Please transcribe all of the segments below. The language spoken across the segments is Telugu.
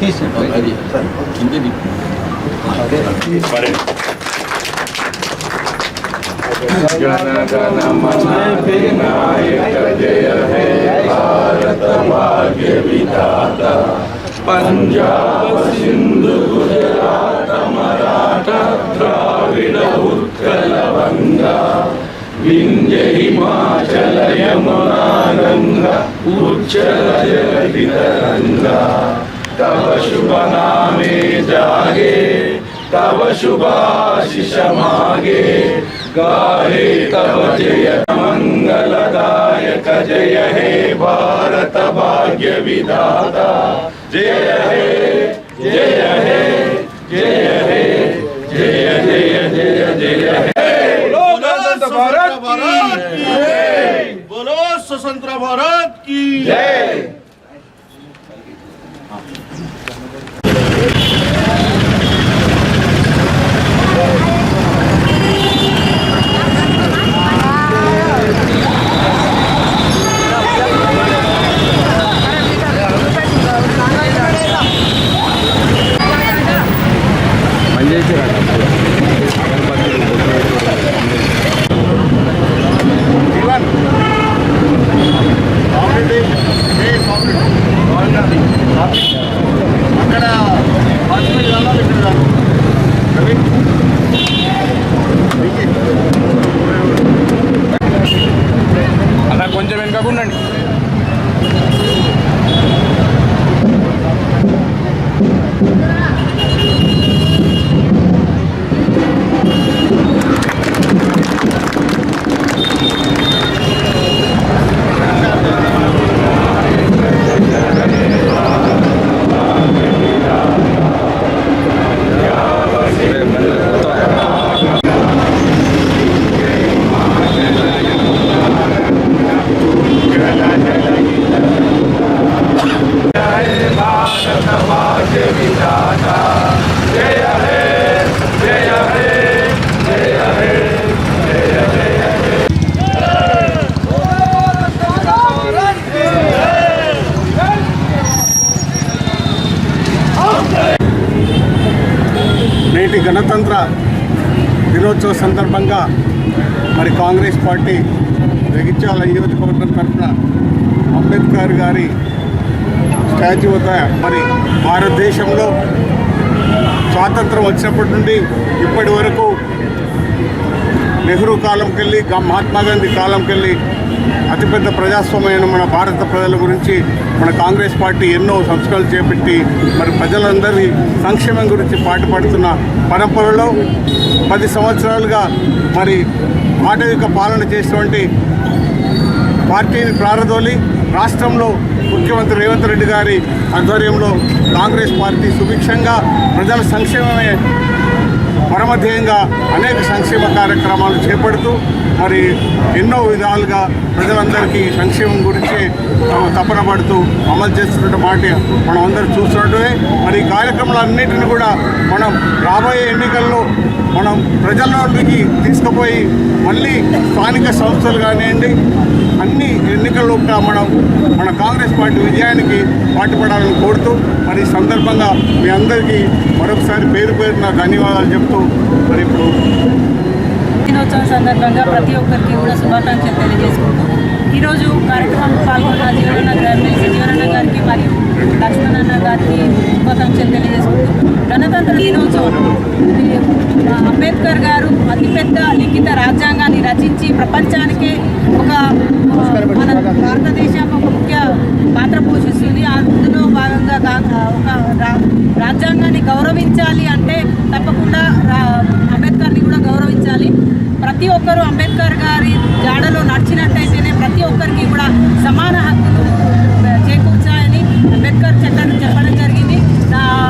కిషన్ గారు కొంచెం వెడల్ गण गण मन विनायक जय हे पंजाब सिंधु गुजरात मराठा द्राविड उत्कल बंगा विंध्य हिमाचल यमुना गंगा उच्चल जगदित गंगा शुभ नामे जागे तब शुभाशिष मागे గాहे तव जय जय हे भारत भाग्य विधाता जय हे जय हे जय हे जय जय जय जय हे भारत की बोलो स्वतंत्र भारत की जय గణతంత్ర దినోత్సవ సందర్భంగా మరి కాంగ్రెస్ పార్టీ జగిత్యాల నియోజకవర్గం తరఫున అంబేద్కర్ గారి స్టాచ్యూ వద్ద మరి భారతదేశంలో స్వాతంత్రం వచ్చినప్పటి నుండి ఇప్పటి వరకు నెహ్రూ కాలంకి వెళ్ళి మహాత్మా గాంధీ కాలంకి వెళ్ళి అతిపెద్ద ప్రజాస్వామ్యమైన మన భారత ప్రజల గురించి మన కాంగ్రెస్ పార్టీ ఎన్నో సంస్కరణలు చేపట్టి మరి ప్రజలందరి సంక్షేమం గురించి పాటుపడుతున్న పరంపరలో పది సంవత్సరాలుగా మరి ఆటవిక పాలన చేసినటువంటి పార్టీని ప్రారదోలి రాష్ట్రంలో ముఖ్యమంత్రి రేవంత్ రెడ్డి గారి ఆధ్వర్యంలో కాంగ్రెస్ పార్టీ సుభిక్షంగా ప్రజల సంక్షేమమే పరమధ్యేయంగా అనేక సంక్షేమ కార్యక్రమాలు చేపడుతూ మరి ఎన్నో విధాలుగా ప్రజలందరికీ సంక్షేమం గురించి తపన పడుతూ అమలు చేస్తున్న మాట మనం అందరూ చూస్తున్నట్టువే. మరి ఈ కార్యక్రమాలన్నింటిని కూడా మనం రాబోయే ఎన్నికల్లో మనం ప్రజల్లోకి తీసుకుపోయి మళ్ళీ స్థానిక సంస్థలు కానివ్వండి అన్ని ఎన్నికల్లో మనం మన కాంగ్రెస్ పార్టీ విజయానికి పాటుపడాలని కోరుతూ మరి సందర్భంగా మీ అందరికీ మరొకసారి పేరు పేరున ధన్యవాదాలు చెప్తూ మరి ఇప్పుడు దినోత్సవం సందర్భంగా ప్రతి ఒక్కరికి కూడా శుభాకాంక్షలు తెలియజేసుకుంటూ ఈరోజు కార్యక్రమంలో పాల్గొన్న జీవనన్న ఎమ్మెల్సీ జీవనన్న గారికి మరియు లక్ష్మణన్న గారికి శుభాకాంక్షలు తెలియజేసుకుంటూ గణతంత్ర దినోత్సవం. అంబేద్కర్ గారు అతిపెద్ద లిఖిత రాజ్యాంగాన్ని రచించి ప్రపంచానికే ఒక మన భారతదేశం ఒక ముఖ్య పాత్ర పోషిస్తుంది. అందులో భాగంగా ఒక రాజ్యాంగాన్ని గౌరవించాలి అంటే తప్పకుండా రా- అంబేద్కర్ని కూడా గౌరవించాలి ప్రతి ఒక్కరూ అంబేద్కర్ గారి జాడలో నడిచినట్టయితేనే ప్రతి ఒక్కరికి కూడా సమాన హక్కులు చేకూర్చాయని అంబేద్కర్ చట్టాన్ని చెప్పడం జరిగింది.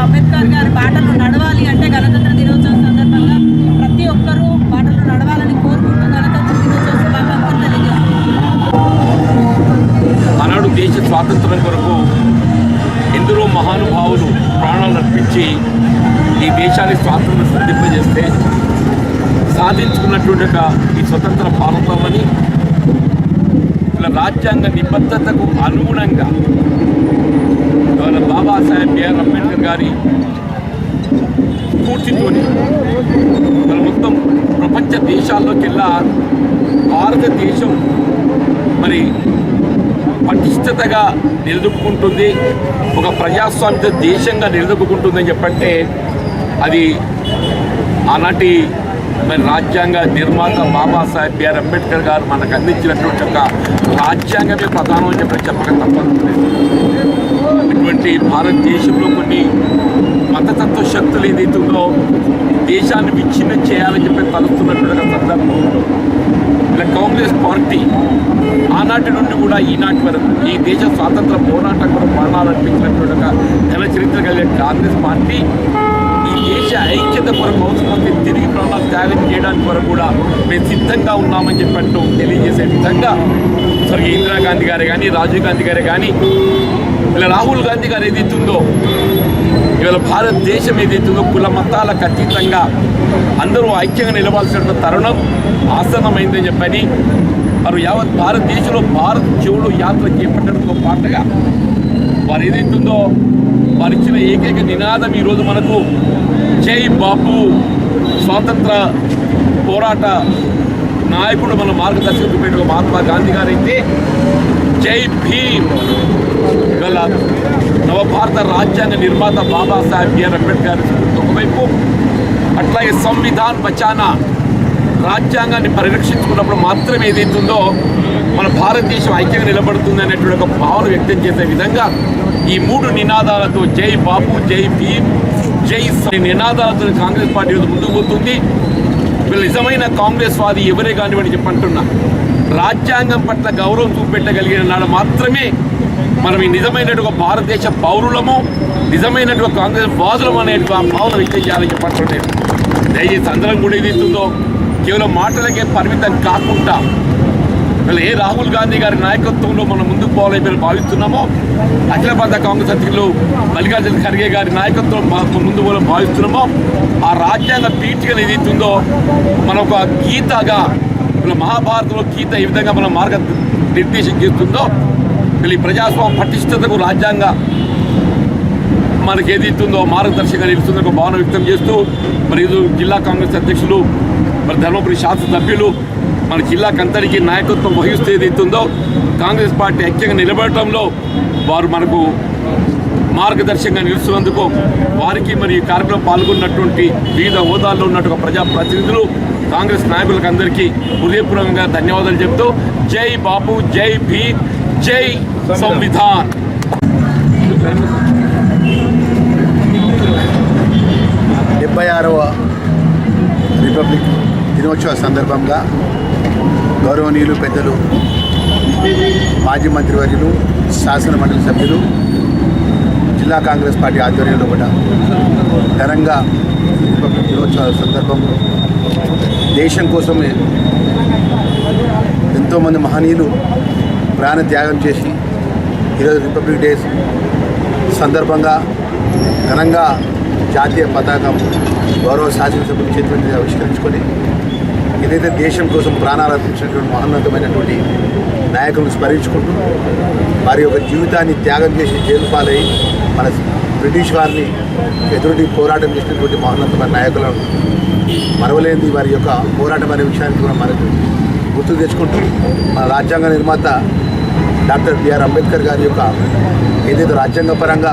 అంబేద్కర్ గారి బాటలు నడవాలి అంటే గణతంత్ర దినోత్సవం సందర్భంగా ప్రతి ఒక్కరూ బాటలు నడవాలని కోరుకుంటూ గణతంత్ర దినోత్సవం శుభాకాంక్షలు ఆనాడు దేశ స్వాతంత్రం కొరకు ఎందరో మహానుభావులు ప్రాణాలు అర్పించి ఈ దేశాన్ని స్వాతంత్రం సంధింపజేస్తే సాధించుకున్నటువంటి ఒక ఈ స్వతంత్ర భారతమని ఇలా రాజ్యాంగ నిబద్ధతకు అనుగుణంగా ఇవాళ బాబాసాహెబ్ బిఆర్ అంబేద్కర్ గారి స్ఫూర్తితోని మన మొత్తం ప్రపంచ దేశాల్లోకెల్లా భారతదేశం మరి పటిష్టతగా నిలదొక్కుంటుంది ఒక ప్రజాస్వామ్య దేశంగా నిలదొక్కుంటుందని చెప్పంటే అది ఆనాటి మరి రాజ్యాంగ నిర్మాత బాబాసాహెబ్ బిఆర్ అంబేద్కర్ గారు మనకు అందించినటువంటి ఒక రాజ్యాంగమే ప్రధానం అని చెప్పి చెప్పక తప్పదు. ఇటువంటి భారతదేశంలో కొన్ని మతతత్వ శక్తులు ఏదైతుందో దేశాన్ని విచ్ఛిన్నం చేయాలని చెప్పి తలుస్తున్నటువంటి సందర్భంలో ఇలా కాంగ్రెస్ పార్టీ ఆనాటి నుండి కూడా ఈనాటి వరకు ఈ దేశ స్వాతంత్ర పోరాటం కూడా ప్రాణాలు అర్పించినటువంటి ఒక ఘన చరిత్ర కలిగిన కాంగ్రెస్ పార్టీ ఐక్యత కొరకు అవసరమైతే తిరిగి ప్రాణాలు త్యాగం చేయడానికి కొరకు కూడా మేము సిద్ధంగా ఉన్నామని చెప్పట్టు తెలియజేసే విధంగా స్వర్గీయ ఇందిరాగాంధీ గారే కానీ రాజీవ్ గాంధీ గారే కానీ ఇలా రాహుల్ గాంధీ గారు ఏదైతుందో ఇవాళ భారతదేశం ఏదైతుందో కుల మతాలకు అతీతంగా అందరూ ఐక్యంగా నిలవాల్సిన తరుణం ఆసన్నమైందని చెప్పని వారు యావత్ భారతదేశంలో భారత్ చెవుడు యాత్ర చేపట్టడంతో పాటుగా వారు ఏదైతుందో వారు ఇచ్చిన ఏకైక నినాదం ఈరోజు మనకు జై బాపు స్వాతంత్ర పోరాట నాయకుడు మన మార్గదర్శకుడు పెట్టిన మహాత్మా గాంధీ గారైతే జై భీమ్ గల నవభారత రాజ్యాంగ నిర్మాత బాబాసాహెబ్ బిఆర్ అంబేద్కర్ ఒకవైపు అట్లాగే సంవిధాన్ బచానా రాజ్యాంగాన్ని పరిరక్షించుకున్నప్పుడు మాత్రమే ఏదైతుందో మన భారతదేశం ఐక్యంగా నిలబడుతుంది అనేటువంటి ఒక భావన వ్యక్తం చేసే విధంగా ఈ మూడు నినాదాలతో జై బాబు జై భీమ్ జై నినాదాలతో కాంగ్రెస్ పార్టీ ముందుకు పోతుంది. వీళ్ళు నిజమైన కాంగ్రెస్ వాది ఎవరే కానివ్వండి చెప్పంటున్నా రాజ్యాంగం పట్ల గౌరవం చూపెట్టగలిగిన నాడు మాత్రమే మనం ఈ నిజమైనటువంటి భారతదేశ పౌరులము నిజమైనటువంటి కాంగ్రెస్ వాదులం అనేటువంటి ఆ భావన వ్యక్తం చేయాలని చెప్పంటున్నాను దయచేసి అందరం కూడా ఏది కేవలం మాటలకే పరిమితం కాకుండా వీళ్ళు ఏ రాహుల్ గాంధీ గారి నాయకత్వంలో మనం ముందుకు పోవాలని మేము భావిస్తున్నామో అఖిల భారత కాంగ్రెస్ అధ్యక్షులు మల్లికార్జున ఖర్గే గారి నాయకత్వం ముందు పోవాలని భావిస్తున్నామో ఆ రాజ్యాంగ పీఠికలు ఏదైతుందో మన ఒక గీతగా మన మహాభారతంలో గీత ఏ విధంగా మన మార్గ నిర్దేశం చేస్తుందో వీళ్ళు ఈ ప్రజాస్వామ్య పటిష్టతకు రాజ్యాంగ మనకి ఏది ఇస్తుందో మార్గదర్శకంగా నిలుస్తుందో ఒక భావన వ్యక్తం చేస్తూ మరి ఇది జిల్లా కాంగ్రెస్ అధ్యక్షులు మరి ధర్మపురి శాసనసభ్యులు మన జిల్లాకంతరికి నాయకత్వం వహిస్తే ఏదైతుందో కాంగ్రెస్ పార్టీ ఐక్యంగా నిలబడటంలో వారు మనకు మార్గదర్శకంగా నిలుస్తున్నందుకు వారికి మరి ఈ కార్యక్రమం పాల్గొన్నటువంటి వివిధ హోదాల్లో ఉన్నటువంటి ప్రజాప్రతినిధులు కాంగ్రెస్ నాయకులకు అందరికీ హృదయపూర్వకంగా ధన్యవాదాలు చెప్తూ జై బాపు జై భీ జై సంవిధాన్. డెబ్బై ఆరవ రిపబ్లిక్ దినోత్సవ సందర్భంగా గౌరవనీయులు పెద్దలు మాజీ మంత్రివర్యులు శాసన మండలి సభ్యులు జిల్లా కాంగ్రెస్ పార్టీ ఆధ్వర్యంలో కూడా ఘనంగా రిపబ్లిక్ దినోత్సవ సందర్భంలో దేశం కోసమే ఎంతోమంది మహనీయులు ప్రాణ త్యాగం చేసి ఈరోజు రిపబ్లిక్ డే సందర్భంగా ఘనంగా జాతీయ పతాకం గౌరవ శాసనసభ్యుల చేతుల మీద ఆవిష్కరించుకొని ఏదైతే దేశం కోసం ప్రాణాలు అర్పించినటువంటి మహోన్నతమైనటువంటి నాయకులను స్మరించుకుంటూ వారి యొక్క జీవితాన్ని త్యాగం చేసి జైలు పాలై మన బ్రిటిష్ వారిని ఎదురుటి పోరాటం చేసినటువంటి మహోన్నతమైన నాయకులను మరవలేని వారి యొక్క పోరాటం అనే విషయాన్ని కూడా మనకు గుర్తు తెచ్చుకుంటూ మన రాజ్యాంగ నిర్మాత డాక్టర్ బిఆర్ అంబేద్కర్ గారి యొక్క ఏదైతే రాజ్యాంగ పరంగా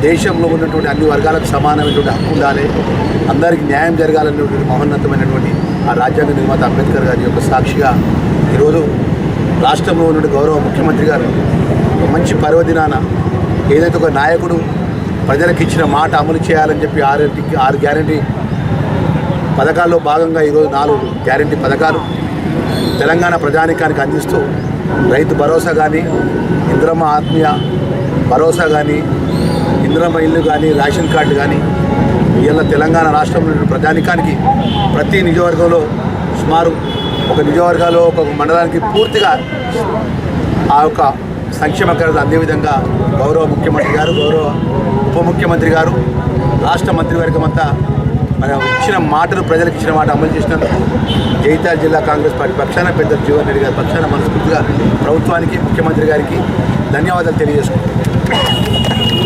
దేశంలో ఉన్నటువంటి అన్ని వర్గాలకు సమానమైనటువంటి హక్కు ఉండాలి అందరికీ న్యాయం జరగాలనేటువంటి మహోన్నతమైనటువంటి ఆ రాజ్యాంగ నిర్మాత అంబేద్కర్ గారి యొక్క సాక్షిగా ఈరోజు రాష్ట్రంలో ఉన్న గౌరవ ముఖ్యమంత్రి గారు మంచి పర్వదినాన ఏదైతే ఒక నాయకుడు ప్రజలకు ఇచ్చిన మాట అమలు చేయాలని చెప్పి ఆరు ఆరు గ్యారంటీ పథకాల్లో భాగంగా ఈరోజు నాలుగు గ్యారంటీ పథకాలు తెలంగాణ ప్రజానికానికి అందిస్తూ రైతు భరోసా కానీ ఇంద్రమ్మ ఆత్మీయ భరోసా కానీ ఇంద్రమ్మ ఇల్లు కానీ రేషన్ కార్డు కానీ ఇవాళ తెలంగాణ రాష్ట్రంలో ఉన్న ప్రజానికానికి ప్రతి నియోజకవర్గంలో సుమారు ఒక నియోజకవర్గాల్లో ఒక మండలానికి పూర్తిగా ఆ యొక్క సంక్షేమ కార్యాలు అందే విధంగా గౌరవ ముఖ్యమంత్రి గారు గౌరవ ఉప ముఖ్యమంత్రి గారు రాష్ట్ర మంత్రివర్గం అంతా మన ఇచ్చిన మాటలు ప్రజలకు ఇచ్చిన మాట అమలు చేసినందుకు జైతాల్ జిల్లా కాంగ్రెస్ పార్టీ పక్షాన పెద్ద జీవన్ రెడ్డి గారి పక్షాన మనస్ఫూర్తిగా ప్రభుత్వానికి ముఖ్యమంత్రి గారికి ధన్యవాదాలు తెలియజేసుకుంటున్నాను.